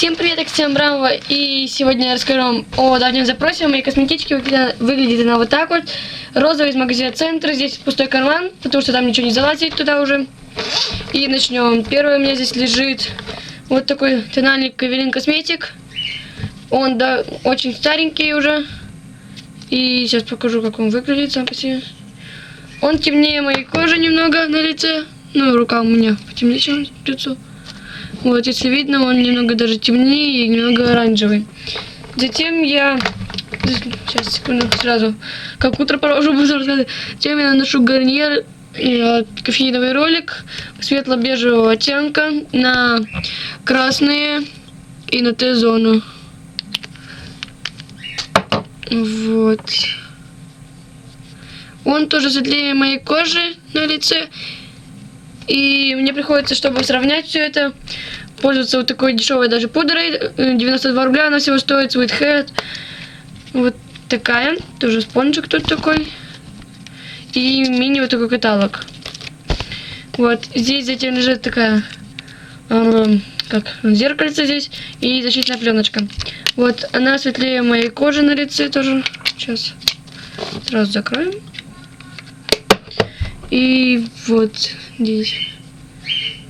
Всем привет, Оксана Брамова, и сегодня я расскажу вам о давнем запросе. Моей косметички выглядит, она вот так вот. Розовый из магазина Центр, здесь пустой карман, потому что там ничего не залазит туда уже. И начнем. Первый у меня здесь лежит вот такой тональник Кавелин Косметик. Он да, очень старенький уже. И сейчас покажу, как он выглядит сам по себе. Он темнее моей кожи немного на лице. Ну, рука у меня потемнее, чем лицо. Вот, если видно, он немного даже темнее и немного оранжевый. Затем я... Сейчас, секунду, сразу. Как утро провожу, буду рассказывать. Затем я наношу гарнир, э, кофеиновый ролик светло-бежевого оттенка на красные и на Т-зону. Вот. Он тоже светлее моей кожи на лице. И мне приходится, чтобы сравнять все это, пользоваться вот такой дешевой даже пудрой. э, 92 рубля она всего стоит, Sweet Head. Вот такая, тоже спонжик тут такой. И мини вот такой каталог. Вот, здесь затем лежит такая, эм, как, зеркальце здесь и защитная пленочка. Вот, она светлее моей кожи на лице тоже. Сейчас сразу закроем. И вот здесь.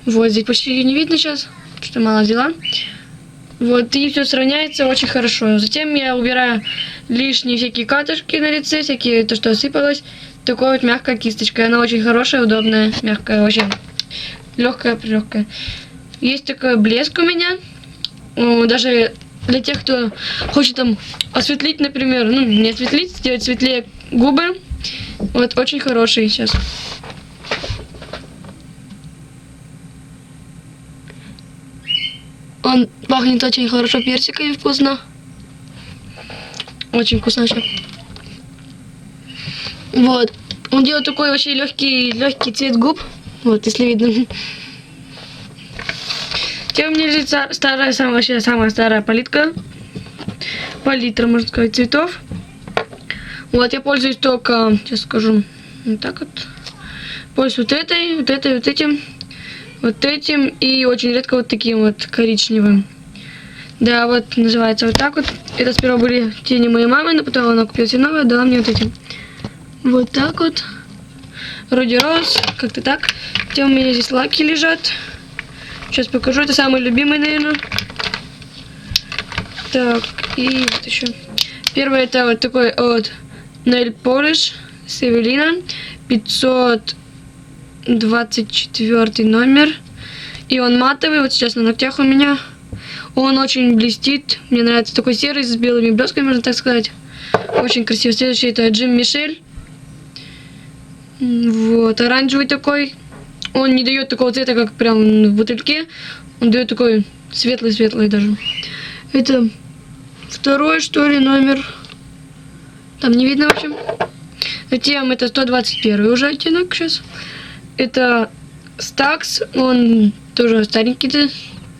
Вот здесь почти не видно сейчас, что мало взяла. Вот, и все сравняется очень хорошо. Затем я убираю лишние всякие катышки на лице, всякие то, что осыпалось. Такой вот мягкая кисточка. Она очень хорошая, удобная, мягкая, очень легкая, легкая. Есть такой блеск у меня. Даже для тех, кто хочет там осветлить, например, ну, не осветлить, сделать светлее губы. Вот, очень хороший сейчас. Он пахнет очень хорошо персиком и вкусно. Очень вкусно вообще. Вот. Он делает такой очень легкий, легкий цвет губ. Вот, если видно. Тем меня лежит ста- старая, самая, вообще самая старая палитка. Палитра, можно сказать, цветов. Вот, я пользуюсь только, сейчас скажу, вот так вот. Пользуюсь вот этой, вот этой, вот этим, вот этим и очень редко вот таким вот коричневым. Да, вот называется вот так вот. Это сперва были тени моей мамы, но потом она купила себе новые, дала мне вот эти. Вот так вот. Вроде роз, как-то так. Хотя у меня здесь лаки лежат. Сейчас покажу, это самый любимый, наверное. Так, и вот еще. Первое это вот такой от Nail Polish Севелина 500 24 номер. И он матовый, вот сейчас на ногтях у меня. Он очень блестит. Мне нравится такой серый с белыми блесками, можно так сказать. Очень красивый Следующий это Джим Мишель. Вот, оранжевый такой. Он не дает такого цвета, как прям в бутыльке. Он дает такой светлый-светлый даже. Это второй, что ли, номер. Там не видно, в общем. Затем это 121 уже оттенок сейчас. Это Стакс, он тоже старенький, да,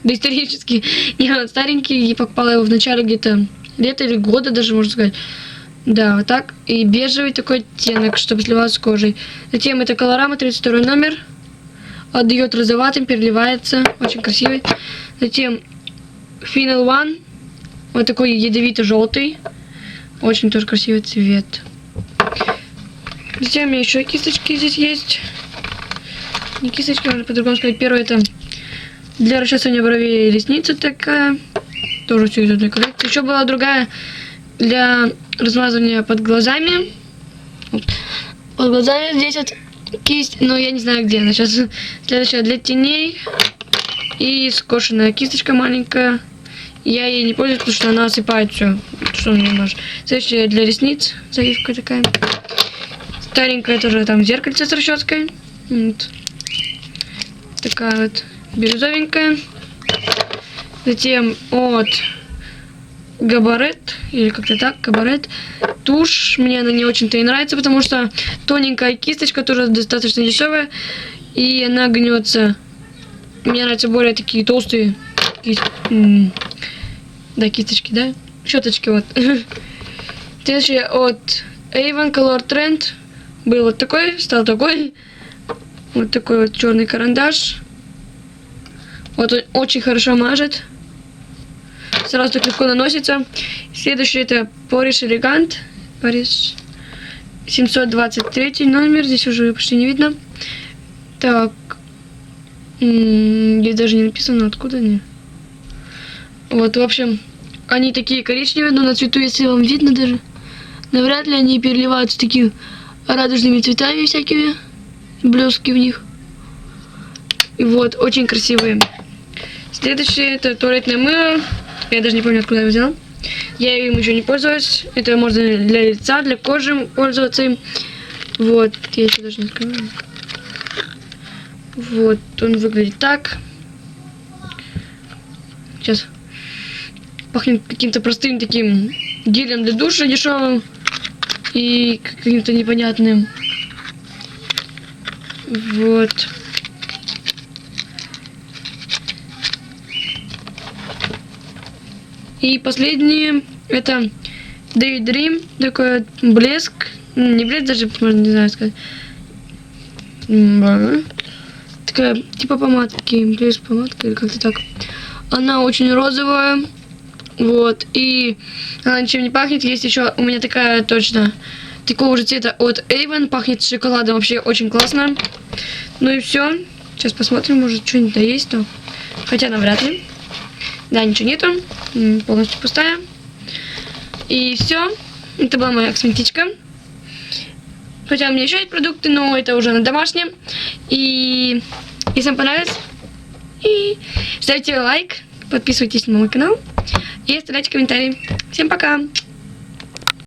доисторический. Не, он старенький, я покупала его в начале где-то лета или года даже, можно сказать. Да, вот так. И бежевый такой оттенок, чтобы сливаться с кожей. Затем это колорама, 32 номер. Отдает розоватым, переливается. Очень красивый. Затем Final One. Вот такой ядовито-желтый. Очень тоже красивый цвет. Затем у меня еще кисточки здесь есть. Не кисточки, можно по-другому сказать. Первая это для расчесывания бровей и ресниц вот такая. Тоже все из одной коллекции. Еще была другая для размазывания под глазами. Под глазами здесь вот кисть, но я не знаю где она сейчас. Следующая для теней. И скошенная кисточка маленькая. Я ей не пользуюсь, потому что она осыпает все, что мне нужно. Следующая для ресниц, завивка такая. Старенькая тоже там зеркальце с расческой. Вот. Такая вот бирюзовенькая. Затем от Габарет, или как-то так, Габарет. Тушь, мне она не очень-то и нравится, потому что тоненькая кисточка, тоже достаточно дешевая. И она гнется. Мне нравятся более такие толстые м, да, кисточки, да? Щеточки вот. Следующее от Avon Color Trend. Был вот такой, стал такой. Вот такой вот черный карандаш. Вот он очень хорошо мажет. Сразу так легко наносится. Следующий это Пориш Элегант. Пориш 723 номер. Здесь уже почти не видно. Так. Здесь даже не написано, откуда они. Вот, в общем, они такие коричневые, но на цвету, если вам видно даже, навряд ли они переливаются такими радужными цветами всякими, блески в них. И вот, очень красивые. Следующее это туалетное мыло. Я даже не помню, откуда я взяла. Я им еще не пользовалась. Это можно для лица, для кожи пользоваться им. Вот, я еще даже не открываю. Вот, он выглядит так. Сейчас. Пахнет каким-то простым таким гелем для душа дешевым. И каким-то непонятным. Вот. И последнее это Daydream, такой блеск, М, не блеск даже, можно не знаю сказать. Такая, типа помадки, блеск помадка или как-то так. Она очень розовая, вот, и она ничем не пахнет. Есть еще у меня такая точно, такого же цвета от Avon, пахнет шоколадом, вообще очень классно. Ну и все. Сейчас посмотрим, может что-нибудь да есть, то. Хотя навряд ли. Да, ничего нету. Полностью пустая. И все. Это была моя косметичка. Хотя у меня еще есть продукты, но это уже на домашнем. И если вам понравилось, и ставьте лайк, подписывайтесь на мой канал и оставляйте комментарии. Всем пока!